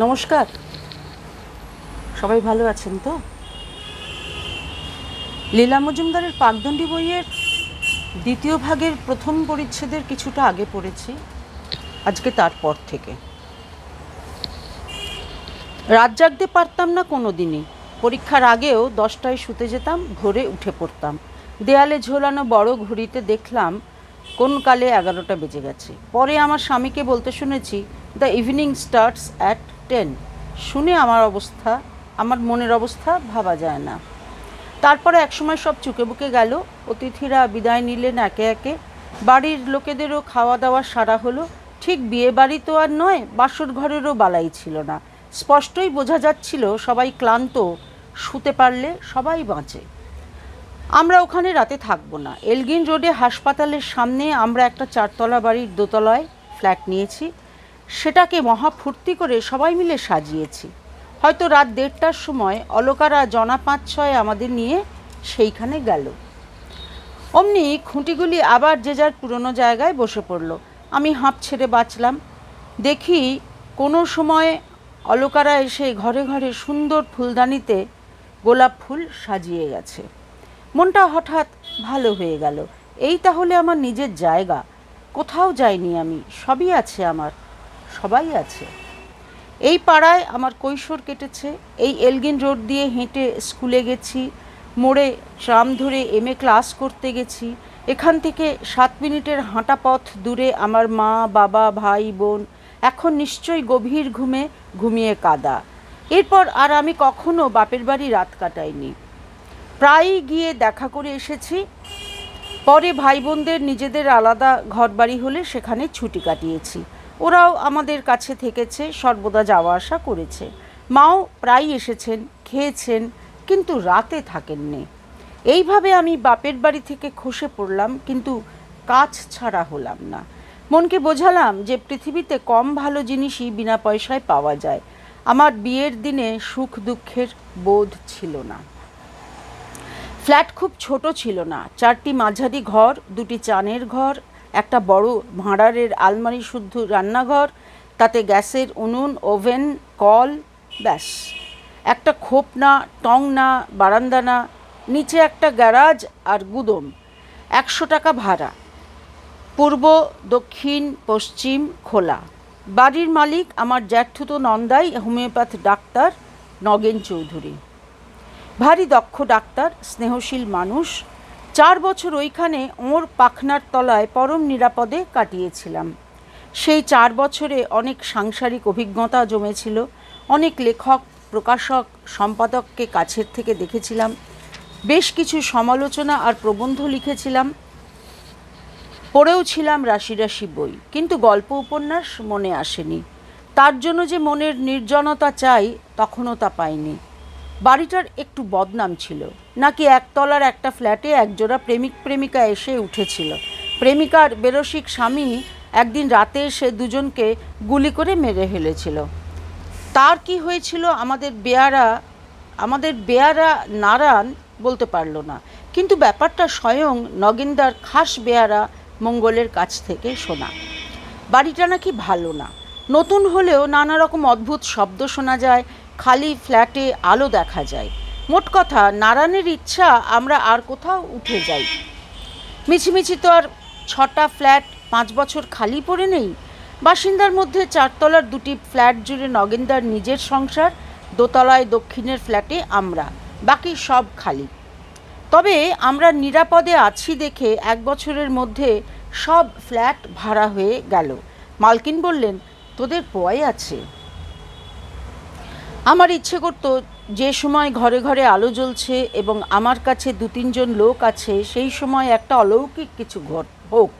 নমস্কার। সবাই ভালো আছেন তো? লীলা মজুমদারের পাকদণ্ডী বইয়ের দ্বিতীয় ভাগের প্রথম পরিচ্ছেদের কিছুটা আগে পড়েছি, আজকে তারপর থেকে। রাত জাগতে পারতাম না কোনো দিনই পরীক্ষার আগেও দশটায় শুতে যেতাম, ভোরে উঠে পড়তাম। দেয়ালে ঝোলানো বড় ঘড়িতে দেখলাম, কোন কালে এগারোটা বেজে গেছে। পরে আমার স্বামীকে বলতে শুনেছি, the evening starts at ten. শুনে আমার অবস্থা, আমার মনের অবস্থা ভাবা যায় না। তারপরে একসময় সব চুকে বুকে গেল। অতিথিরা বিদায় নিলেন একে একে। বাড়ির লোকেদেরও খাওয়া দাওয়া সারা হলো। ঠিক বিয়ে বাড়ি তো আর নয়, বাসর ঘরেরও বালাই ছিল না। স্পষ্টই বোঝা যাচ্ছিল সবাই ক্লান্ত, শুতে পারলে সবাই বাঁচে। আমরা ওখানে রাতে থাকব না। এলগিন রোডে হাসপাতালের সামনে আমরা একটা চারতলা বাড়ির দোতলায় ফ্ল্যাট নিয়েছি। সেটাকে মহা ফুর্তি করে সবাই মিলে সাজিয়েছি। হয়তো রাত দেড়টার সময় অলকারা জনা পাঁচ ছয় আমাদের নিয়ে সেইখানে গেল। অমনি খুঁটিগুলি আবার যে যার পুরনো জায়গায় বসে পড়ল। আমি হাঁপ ছেড়ে বাঁচলাম। দেখি কোনো সময় অলকারা এসে ঘরে ঘরে সুন্দর ফুলদানিতে গোলাপ ফুল সাজিয়ে গেছে। মনটা হঠাৎ ভালো হয়ে গেল। এই তাহলে আমার নিজের জায়গা। কোথাও যাইনি আমি। সবই আছে আমার। সবাই আছে। এই পাড়ায় আমার কৈশোর কেটেছে, এই এলগিন রোড দিয়ে হেঁটে স্কুলে গেছি, মোড়ে ট্রাম ধরে এম এ ক্লাস করতে গেছি, এখান থেকে সাত মিনিটের হাঁটা পথ দূরে আমার মা, বাবা, ভাই, বোন, এখন নিশ্চয়ই গভীর ঘুমে ঘুমিয়ে কাদা। এরপর আর আমি কখনো বাপের বাড়ি রাত কাটাইনি। প্রায়ই গিয়ে দেখা করে এসেছি, পরে ভাই বোনদের নিজেদের আলাদা ঘরবাড়ি হলে সেখানে ছুটি কাটিয়েছি। ওরাও আমাদের কাছে থেকেছে, সর্বদা যাওয়া আসা করেছে। মাও প্রায় এসেছেন, খেয়েছেন, কিন্তু রাতে থাকেননি। এইভাবে আমি বাপের বাড়ি থেকে খসে পড়লাম, কিন্তু কাজ ছাড়া হলাম না। মনকে বোঝালাম যে পৃথিবীতে কম ভালো জিনিসই বিনা পয়সায় পাওয়া যায়। আমার বিয়ের দিনে সুখ দুঃখের বোধ ছিল না। ফ্ল্যাট খুব ছোট ছিল না। চারটি মাঝারি ঘর, দুটি চানের ঘর একটা বড় ভাঁড়ারের আলমারি শুদ্ধ রান্নাঘর, তাতে গ্যাসের উনুন, ওভেন, কল, ব্যাস। একটা খোপ না টং না বারান্দা না নিচে একটা গ্যারাজ আর গুদম। একশো টাকা ভাড়া। পূর্ব, দক্ষিণ, পশ্চিম, খোলা। বাড়ির মালিক আমার জ্যাঠুতো নন্দাই, হোমিওপ্যাথ ডাক্তার নগেন চৌধুরী। ভারী দক্ষ ডাক্তার, স্নেহশীল মানুষ চার বছর ওইখানে ওর পাখনার তলায় পরম নিরাপদে কাটিয়েছিলাম। সেই চার বছরে অনেক সাংসারিক অভিজ্ঞতা জমেছিল, অনেক লেখক, প্রকাশক, সম্পাদককে কাছের থেকে দেখেছিলাম, বেশ কিছু সমালোচনা আর প্রবন্ধ লিখেছিলাম, পড়েও ছিলাম রাশি রাশি বই, কিন্তু গল্প উপন্যাস মনে আসেনি। তার জন্য যে মনের নির্জনতা চাই, তখনও তা পাইনি। বাড়িটার একটু বদনাম ছিল। নাকি একতলার একটা ফ্ল্যাটে একজোড়া প্রেমিক প্রেমিকা এসে উঠেছিল। প্রেমিকার বেরসিক স্বামী একদিন রাতে এসে দুজনকে গুলি করে মেরে ফেলেছিল। তার কি হয়েছিল আমাদের বেয়ারা আমাদের বেয়ারা নারায়ণ বলতে পারল না। কিন্তু ব্যাপারটা স্বয়ং নগেন্দার খাস বেয়ারা মঙ্গলের কাছ থেকে শোনা। বাড়িটা নাকি ভালো না। নতুন হলেও নানা রকম অদ্ভুত শব্দ শোনা যায়, খালি ফ্ল্যাটে আলো দেখা যায়। মোট কথা, নারায়ণের ইচ্ছা আমরা আর কোথাও উঠে যাই। মিছিমিছি তো আর ছটা ফ্ল্যাট পাঁচ বছর খালি পড়ে নেই। বাসিন্দার মধ্যে চারতলার দুটি ফ্ল্যাট জুড়ে নগেন্দার নিজের সংসার, দোতলায় দক্ষিণের ফ্ল্যাটে আমরা, বাকি সব খালি। তবে আমরা নিরাপদে আছি দেখে এক বছরের মধ্যে সব ফ্ল্যাট ভাড়া হয়ে গেল। মালকিন বললেন, তোদের পোয়াই আছে। আমার ইচ্ছে করতো যে সময় ঘরে ঘরে আলো জ্বলছে এবং আমার কাছে দু তিনজন লোক আছে, সেই সময় একটা অলৌকিক কিছু ঘট হোক।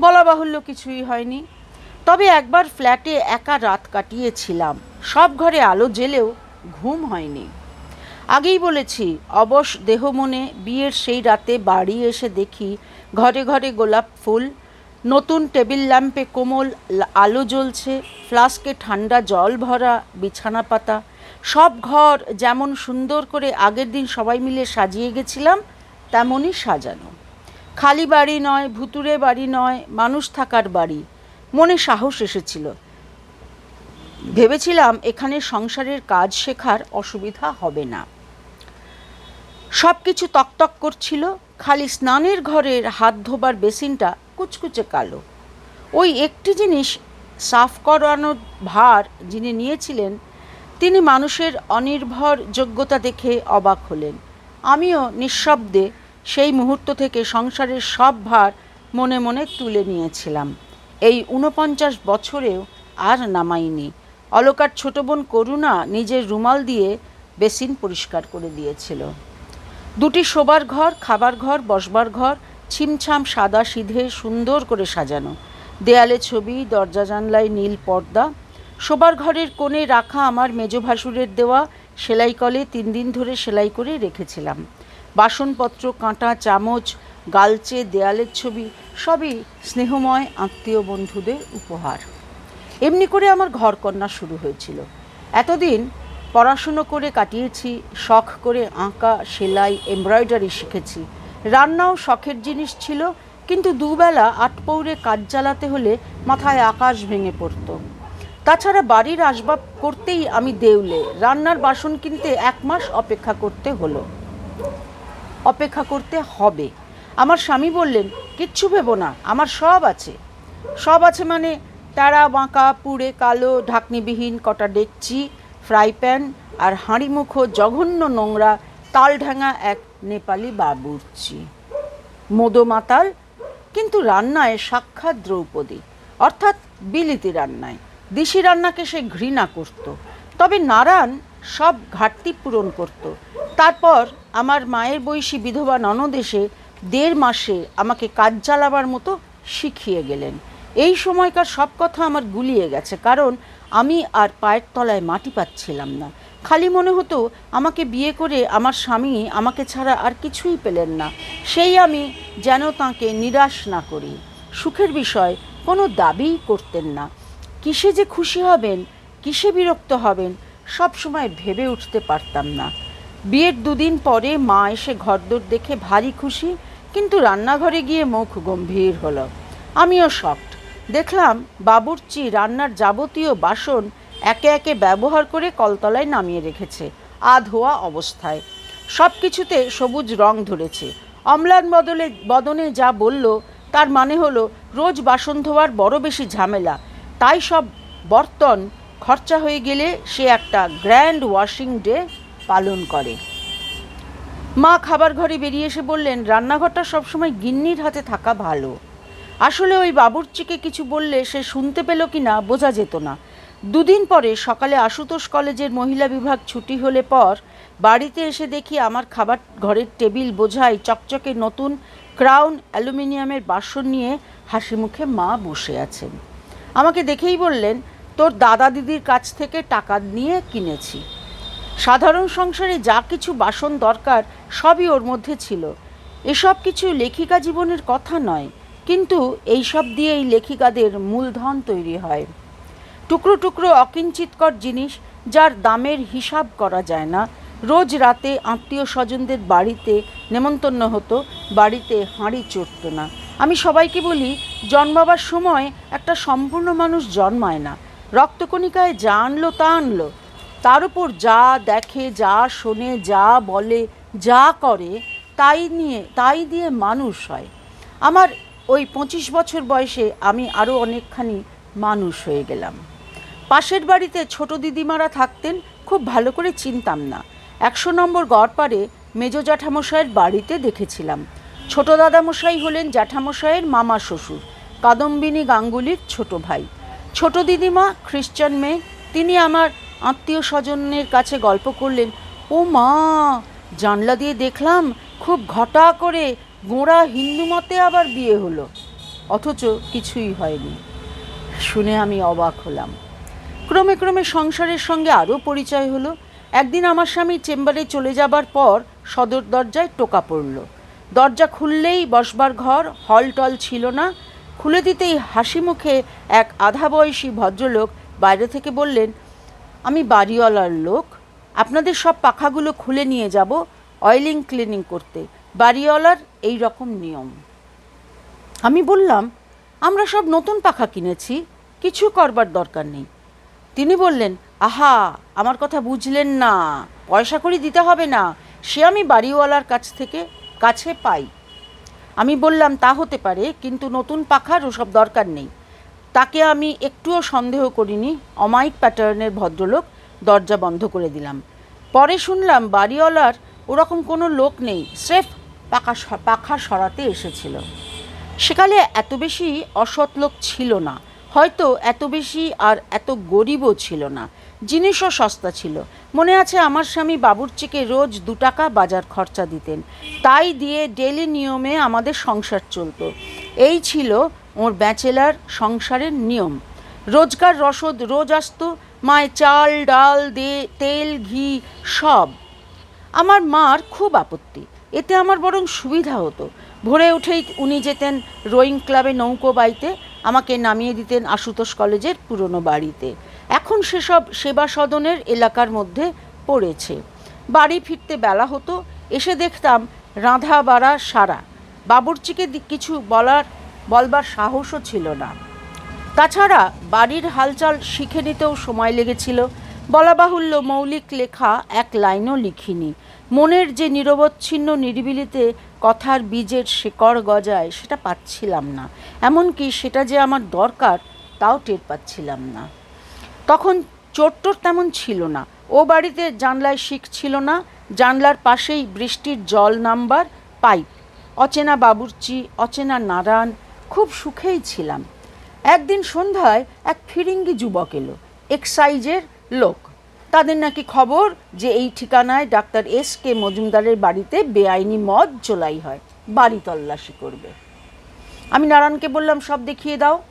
বলা বাহুল্য কিছুই হয়নি। তবে একবার ফ্ল্যাটে একা রাত কাটিয়েছিলাম। সব ঘরে আলো জ্বেলেও ঘুম হয়নি। আগেই বলেছি, অবশ দেহ মনে, বিয়ের সেই রাতে বাড়ি এসে দেখি ঘরে ঘরে গোলাপ ফুল, নতুন টেবিল ল্যাম্পে কোমল আলো জ্বলছে, ফ্লাস্কে ঠান্ডা জল ভরা বিছানা পাতা সব ঘর যেমন সুন্দর করে আগের দিন সবাই মিলে সাজিয়ে গেছিলাম, তেমনই সাজানো। খালি বাড়ি নয় ভুতুরে বাড়ি নয়, মানুষ থাকার বাড়ি। মনে সাহস এসেছিল। ভেবেছিলাম এখানে সংসারের কাজ শেখার অসুবিধা হবে না। সব কিছু তকতক করছিল, খালি স্নানের ঘরের হাত ধোবার বেসিনটা কুচকুচে কালো। ওই একটি জিনিস সাফ করানোর ভার যিনি নিয়েছিলেন তিনি মানুষের অনির্ভর যোগ্যতা দেখে অবাক হলেন। আমিও নিঃশব্দে সেই মুহূর্ত থেকে সংসারের সব ভার মনে মনে তুলে নিয়েছিলাম। এই ঊনপঞ্চাশ বছরেও আর নামাইনি। অলকার ছোট বোন করুণা নিজের রুমাল দিয়ে বেসিন পরিষ্কার করে দিয়েছিল। দুটি শোবার ঘর, খাবার ঘর, বসবার ঘর, ছিমছাম সাদা সিধে সুন্দর করে সাজানো। দেয়ালে ছবি, দরজা জানলায় নীল পর্দা শোবার ঘরের কোণে রাখা আমার মেজ ভাসুরের দেওয়া সেলাই কলে তিন দিন ধরে সেলাই করে রেখেছিলাম। বাসনপত্র, কাঁটা, চামচ, গালচে, দেয়ালের ছবি, সবই স্নেহময় আত্মীয় বন্ধুদের উপহার। এমনি করে আমার ঘরকন্যা শুরু হয়েছিল। এতদিন পড়াশুনো করে কাটিয়েছি, শখ করে আঁকা, সেলাই, এমব্রয়ডারি শিখেছি। রান্নাও শখের জিনিস ছিল, কিন্তু দুবেলা আটপৌরে কাজ চালাতে হলে মাথায় আকাশ ভেঙে পড়তো। তাছাড়া বাড়ির আসবাব করতেই আমি দেউলে। রান্নার বাসন কিনতে এক মাস অপেক্ষা করতে হলো। অপেক্ষা করতে হবে। আমার স্বামী বললেন, কিচ্ছু ভেবো না, আমার সব আছে। সব আছে মানে তারা বাঁকা, পুড়ে, কালো, ঢাকনিবিহীন কটা ডেকচি, ফ্রাই প্যান আর হাঁড়িমুখো জঘন্য নোংরা, তালঢাঙা এক নেপালি বাবুর্চি। মোদো মাতাল, কিন্তু রান্নায় সাক্ষাৎ দ্রৌপদী, অর্থাৎ বিলিতি রান্নায়। দিশি রান্নাকে সে ঘৃণা করত। তবে নারায়ণ সব ঘাটতি পূরণ করত। তারপর আমার মায়ের বয়সী বিধবা ননদ এসে দেড় মাসে আমাকে কাজ চালাবার মতো শিখিয়ে গেলেন। এই সময়কার সব কথা আমার গুলিয়ে গেছে, কারণ আমি আর পায়ের তলায় মাটি পাচ্ছিলাম না। খালি মনে হতো আমাকে বিয়ে করে আমার স্বামী আমাকে ছাড়া আর কিছুই পেলেন না। সেই আমি যেন তাঁকে নিরাশ না করি। সুখের বিষয় কোনো দাবিই করতেন না। কিসে যে খুশি হবেন, কিসে বিরক্ত হবেন, সব সময় ভেবে উঠতে পারতাম না। বিয়ের দুদিন পরে মা এসে ঘরদোর দেখে ভারী খুশি, কিন্তু রান্নাঘরে গিয়ে মুখ গম্ভীর হলো। আমিও শক্ট দেখলাম বাবুর্চি রান্নার যাবতীয় বাসন একে একে ব্যবহার করে কলতলায় নামিয়ে রেখেছে আধোয়া অবস্থায়। সব কিছুতে সবুজ রং ধরেছে। অম্লান বদলে বদনে যা বলল, তার মানে হলো, রোজ বাসন ধোয়ার বড় বেশি ঝামেলা তাই সব বর্তন খরচা হয়ে গেলে সে একটা গ্র্যান্ড ওয়াশিং ডে পালন করে। মা খাবার ঘরে বেরিয়ে এসে বললেন, রান্নাঘরটা সবসময় গিন্নির হাতে থাকা ভালো। আসলে ওই বাবুর্চিকে কিছু বললে সে শুনতে পেল কি না বোঝা যেত না। দুদিন পরে সকালে আশুতোষ কলেজের মহিলা বিভাগ ছুটি হলে পর বাড়িতে এসে দেখি আমার খাবার ঘরের টেবিল বোঝাই চকচকে নতুন ক্রাউন অ্যালুমিনিয়ামের বাসন নিয়ে হাসি মুখে মা বসে আছেন। আমাকে দেখেই বললেন, তোর দাদা দিদির কাছ থেকে টাকা নিয়ে কিনেছি। সাধারণ সংসারে যা কিছু বাসন দরকার সবই ওর মধ্যে ছিল। এসব কিছু লেখিকা জীবনের কথা নয়, কিন্তু এইসব দিয়েই লেখিকাদের মূলধন তৈরি হয়। টুকরো টুকরো অকিঞ্চিতকর জিনিস যার দামের হিসাব করা যায় না। রোজ রাতে আত্মীয় স্বজনদের বাড়িতে নেমন্তন্ন হতো, বাড়িতে হাঁড়ি চড়তো না। আমি সবাইকে বলি, জন্মাবার সময় একটা সম্পূর্ণ মানুষ জন্মায় না। রক্তকণিকায় যা আনলো, তা আনলো। তার উপর যা দেখে, যা শোনে, যা বলে, যা করে, তাই নিয়ে, তাই দিয়ে মানুষ হয়। আমার ওই পঁচিশ বছর বয়সে আমি আরও অনেকখানি মানুষ হয়ে গেলাম। পাশের বাড়িতে ছোট দিদিমারা থাকতেন, খুব ভালো করে চিনতাম না। একশো নম্বর গড়পাড়ে মেজ জ্যাঠামশাইয়ের বাড়িতে দেখেছিলাম। ছোট দাদামশাই হলেন জ্যাঠামশাইয়ের মামা শ্বশুর, কাদম্বিনী গাঙ্গুলির ছোট ভাই। ছোট দিদিমা, খ্রিশ্চান মেয়ে, তিনি আমার আত্মীয় স্বজনের কাছে গল্প করলেন, ও মা, জানলা দিয়ে দেখলাম খুব ঘটা করে গোঁড়া হিন্দু মতে আবার বিয়ে হলো, অথচ কিছুই হয়নি। শুনে আমি অবাক হলাম। ক্রমে ক্রমে সংসারের সঙ্গে আরও পরিচয় হলো। একদিন আমার স্বামী চেম্বারে চলে যাবার পর সদর দরজায় টোকা পড়ল। দরজা খুললেই বসবার ঘর হল টল ছিল না। খুলে দিতেই হাসি মুখে এক আধা বয়সী ভদ্রলোক বাইরে থেকে বললেন, আমি বাড়িওয়ালার লোক। আপনাদের সব পাখাগুলো খুলে নিয়ে যাব অয়েলিং ক্লিনিং করতে। বাড়িওয়ালার এই রকম নিয়ম। আমি বললাম, আমরা সব নতুন পাখা কিনেছি, কিছু করবার দরকার নেই। তিনি বললেন, আহা, আমার কথা বুঝলেন না। পয়সা করি দিতে হবে না। সে আমি বাড়িওয়ালার কাছ থেকে কাছে পাই। আমি বললাম, তা হতে পারে, কিন্তু নতুন পাখার ওসব দরকার নেই। তাকে আমি একটুও সন্দেহ করিনি। অমায়িক প্যাটার্নের ভদ্রলোক দরজা বন্ধ করে দিলাম। পরে শুনলাম, বাড়িওয়ালার ওরকম কোনো লোক নেই, স্রেফ পাখা পাখা সরাতে এসেছিল। সেকালে এত বেশি অসৎ লোক ছিল না। হয়তো এত বেশি আর এত গরিবও ছিল না, জিনিসও সস্তা ছিল। মনে আছে আমার স্বামী বাবুর্চিকে রোজ দু টাকা বাজার খরচা দিতেন। তাই দিয়ে ডেলি নিয়মে আমাদের সংসার চলতো। এই ছিল ওর ব্যাচেলার সংসারের নিয়ম। রোজকার রসদ রোজ আসতো, মায় চাল, ডাল, দে, তেল, ঘি, সব। আমার মার খুব আপত্তি, এতে আমার বরং সুবিধা হতো। ভোরে উঠেই উনি যেতেন রোয়িং ক্লাবে নৌকো বাইতে আমাকে নামিয়ে দিতেন আশুতোষ কলেজের পুরনো বাড়িতে। এখন সেসব সেবা সদনের এলাকার মধ্যে পড়েছে। বাড়ি ফিরতে বেলা হতো, এসে দেখতাম রাঁধা বাড়া সারা। বাবুর্চিকে কিছু বলার, বলবার সাহসও ছিল না। তাছাড়া বাড়ির হালচাল শিখে নিতেও সময় লেগেছিল। বলা বাহুল্য মৌলিক লেখা এক লাইনও লিখিনি। মনের যে নিরবচ্ছিন্ন নিরিবিলিতে কথার বীজের শেকড় গজায় সেটা পাচ্ছিলাম না। এমনকি সেটা যে আমার দরকার, তাও টের পাচ্ছিলাম না। তখন চোট্টোর তেমন ছিল না। ও বাড়িতে জানলায় শিখ ছিল না। জানলার পাশেই বৃষ্টির জল নাম্বার পাইপ। অচেনা বাবুর্চি, অচেনা নারায়ণ, খুব সুখেই ছিলাম। একদিন সন্ধ্যায় এক ফিরিঙ্গি যুবক এলো, এক্সাইজের লোক। তাদের নাকি খবর যে এই ঠিকানায় ডাক্তার এস কে মজুমদারের বাড়িতে বেআইনি মদ চোলাই হয়। বাড়ি তল্লাশি করবে। আমি নারায়ণকে বললাম, সব দেখিয়ে দাও।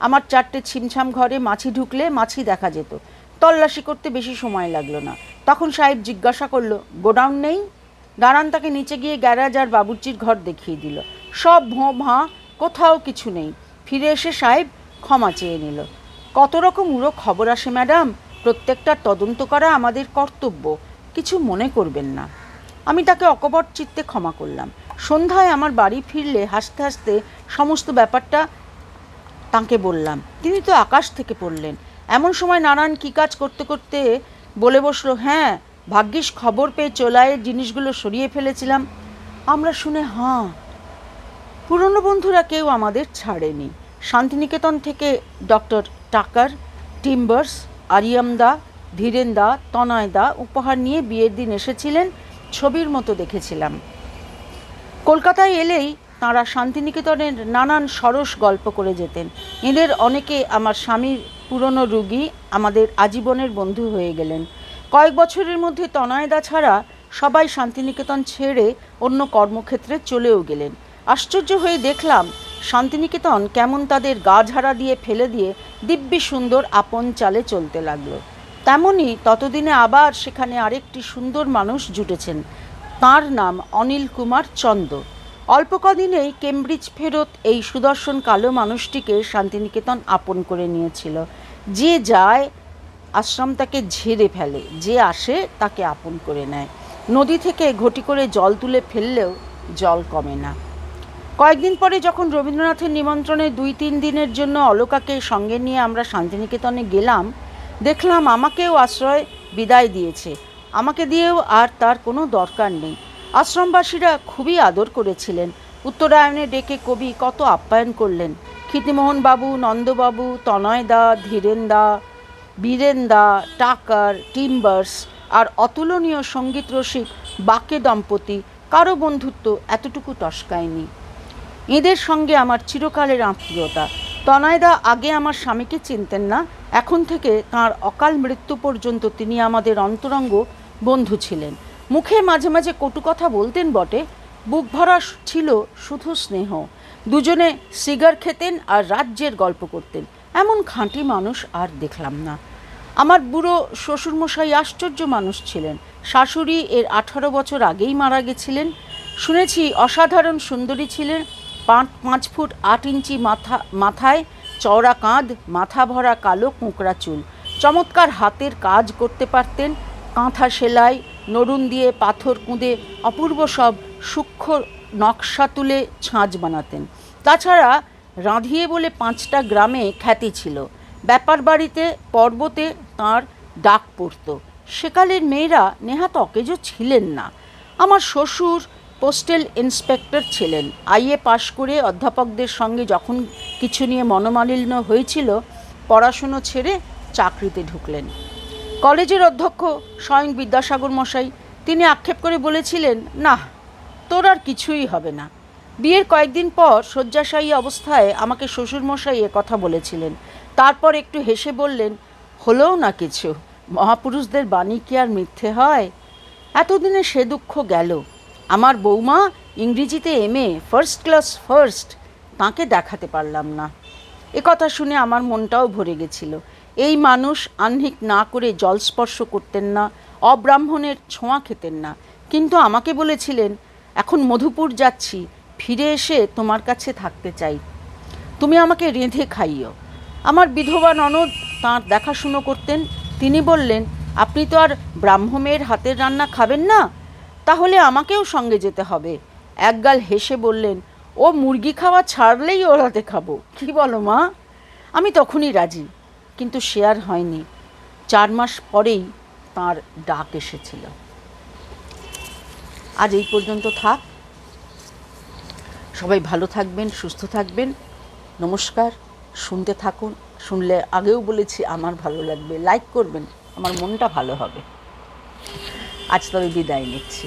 আমার চারটে ছিমছাম ঘরে মাছি ঢুকলে মাছি দেখা যেত। তল্লাশি করতে বেশি সময় লাগল না। তখন সাহেব জিজ্ঞাসা করল, গোডাউন নেই? নারায়ণ তাকে নিচে গিয়ে গ্যারাজ আর বাবুর্চির ঘর দেখিয়ে দিল। সব ভোঁ ভাঁ, কোথাও কিছু নেই। ফিরে এসে সাহেব ক্ষমা চেয়ে নিল। কত রকম উড়ো খবর আসে, ম্যাডাম। প্রত্যেকটার তদন্ত করা আমাদের কর্তব্য, কিছু মনে করবেন না। আমি তাকে অকপট চিত্তে ক্ষমা করলাম। সন্ধ্যায় আমার বাড়ি ফিরলে হাসতে হাসতে সমস্ত ব্যাপারটা তাঁকে বললাম। তিনি তো আকাশ থেকে পড়লেন। এমন সময় নানান কী কাজ করতে করতে বলে বসল হ্যাঁ ভাগ্যিস খবর পেয়ে চোলায়ের জিনিসগুলো সরিয়ে ফেলেছিলাম। আমরা শুনে হাঁ, পুরনো বন্ধুরা কেউ আমাদের ছাড়েনি। শান্তিনিকেতন থেকে ডক্টর টাকার, টিম্বার্স আরিয়ামদা ধীরেন্দা তনয়দা উপহার নিয়ে বিয়ের দিন এসেছিলেন, ছবির মতো দেখেছিলাম। কলকাতায় এলেই তাঁরা শান্তিনিকেতনের নানান সরস গল্প করে যেতেন। এদের অনেকে আমার স্বামীর পুরনো রুগী, আমাদের আজীবনের বন্ধু হয়ে গেলেন। কয়েক বছরের মধ্যে তনয়দা ছাড়া সবাই শান্তিনিকেতন ছেড়ে অন্য কর্মক্ষেত্রে চলেও গেলেন। আশ্চর্য হয়ে দেখলাম শান্তিনিকেতন কেমন তাদের গা ঝাড়া দিয়ে ফেলে দিয়ে দিব্যি সুন্দর আপন চালে চলতে লাগল। তেমনই ততদিনে আবার সেখানে আরেকটি সুন্দর মানুষ জুটেছেন। তার নাম অনিল কুমার চন্দ। অল্প কদিনেই কেমব্রিজ ফেরত এই সুদর্শন কালো মানুষটিকে শান্তিনিকেতন আপন করে নিয়েছিল। যে যায়, আশ্রম তাকে ঝেড়ে ফেলে। যে আসে, তাকে আপন করে নেয়। নদী থেকে ঘটি করে জল তুলে ফেললেও জল কমে না। কয়েকদিন পরে যখন রবীন্দ্রনাথের নিমন্ত্রণে দুই তিন দিনের জন্য অলোকাকে সঙ্গে নিয়ে আমরা শান্তিনিকেতনে গেলাম, দেখলাম আমাকেও আশ্রয় বিদায় দিয়েছে। আমাকে দিয়েও আর তার কোনো দরকার নেই। আশ্রমবাসীরা খুবই আদর করেছিলেন। উত্তরায়ণে ডেকে কবি কত আপ্যায়ন করলেন। ক্ষিতিমোহন বাবু নন্দবাবু, তনয়দা, ধীরেন্দা, বীরেন্দা, টাকার, টিম্বার্স আর অতুলনীয় সংগীত রসিক বাকে দম্পতি কারও বন্ধুত্ব এতটুকু টসকায়নি এদের সঙ্গে আমার চিরকালের আত্মীয়তা। তনয়দা আগে আমার স্বামীকে চিনতেন না, এখন থেকে তার অকাল মৃত্যু পর্যন্ত তিনি আমাদের অন্তরঙ্গ বন্ধু ছিলেন। মুখে মাঝে মাঝে কটু কথা বলতেন বটে, বুক ভরা ছিল শুধু স্নেহ। দুজনে সিগার খেতেন আর রাজ্যের গল্প করতেন। এমন খাঁটি মানুষ আর দেখলাম না। আমার বুড়ো শ্বশুরমশাই আশ্চর্য মানুষ ছিলেন। শাশুড়ি এর আঠারো বছর আগেই মারা গেছিলেন। শুনেছি অসাধারণ সুন্দরী ছিলেন। পাঁচ পাঁচ ফুট আট ইঞ্চি মাথা, মাথায় চওড়া কাঁধ, মাথা ভরা কালো কোঁকড়া চুল। চমৎকার হাতের কাজ করতে পারতেন। কাঁথা সেলাই, নরুন দিয়ে পাথর কুঁদে, অপূর্ব সব সূক্ষ্ম নকশা তুলে ছাঁচ বানাতেন। তাছাড়া রাঁধিয়ে বলে পাঁচটা গ্রামে খ্যাতি ছিল। ব্যাপার বাড়িতে, পর্বতে তার ডাক পড়তো। সেকালের মেয়েরা নেহাত অকেজো ছিলেন না। আমার শ্বশুর পোস্টেল ইন্সপেক্টর ছিলেন। আইএ পাশ করে অধ্যাপকদের সঙ্গে যখন কিছু নিয়ে মনোমালিন্য হয়েছিল, পড়াশুনো ছেড়ে চাকরিতে ঢুকলেন। কলেজের অধ্যক্ষ স্বয়ং বিদ্যাসাগর মশাই, তিনি আক্ষেপ করে বলেছিলেন, না, তোর আর কিছুই হবে না। বিয়ের কয়েকদিন পর শয্যাশায়ী অবস্থায় আমাকে শ্বশুরমশাই এ কথা বলেছিলেন। তারপর একটু হেসে বললেন, হলেও না কিছু, মহাপুরুষদের বাণী কি আর মিথ্যে হয়? এতদিনে সে দুঃখ গেল। আমার বৌমা ইংরেজিতে এমএ ফার্স্ট ক্লাস ফার্স্ট তাকে দেখাতে পারলাম না। এ কথা শুনে আমার মনটাও ভরে গেছিল। এই মানুষ আহ্নিক না করে জলস্পর্শ করতেন না, অব্রাহ্মণের ছোঁয়া খেতেন না। কিন্তু আমাকে বলেছিলেন, এখন মধুপুর যাচ্ছি, ফিরে এসে তোমার কাছে থাকতে চাই। তুমি আমাকে রেঁধে খাইও আমার বিধবা ননদ তাঁর দেখাশুনো করতেন। তিনি বললেন, আপনি তো আর ব্রাহ্মমের হাতের রান্না খাবেন না তাহলে আমাকেও সঙ্গে যেতে হবে। একগাল হেসে বললেন, ও মুরগি খাওয়া ছাড়লেই ওর হাতে খাব। কি বলো মা? আমি তখনই রাজি, কিন্তু সে আর হয়নি। চার মাস পরেই তার ডাক এসেছিল। আজ এই পর্যন্ত থাক। সবাই ভালো থাকবেন, সুস্থ থাকবেন। নমস্কার, শুনতে থাকুন। শুনলে আগেও বলেছি আমার ভালো লাগবে। লাইক করবেন, আমার মনটা ভালো হবে। আজ তবে বিদায় নিচ্ছি।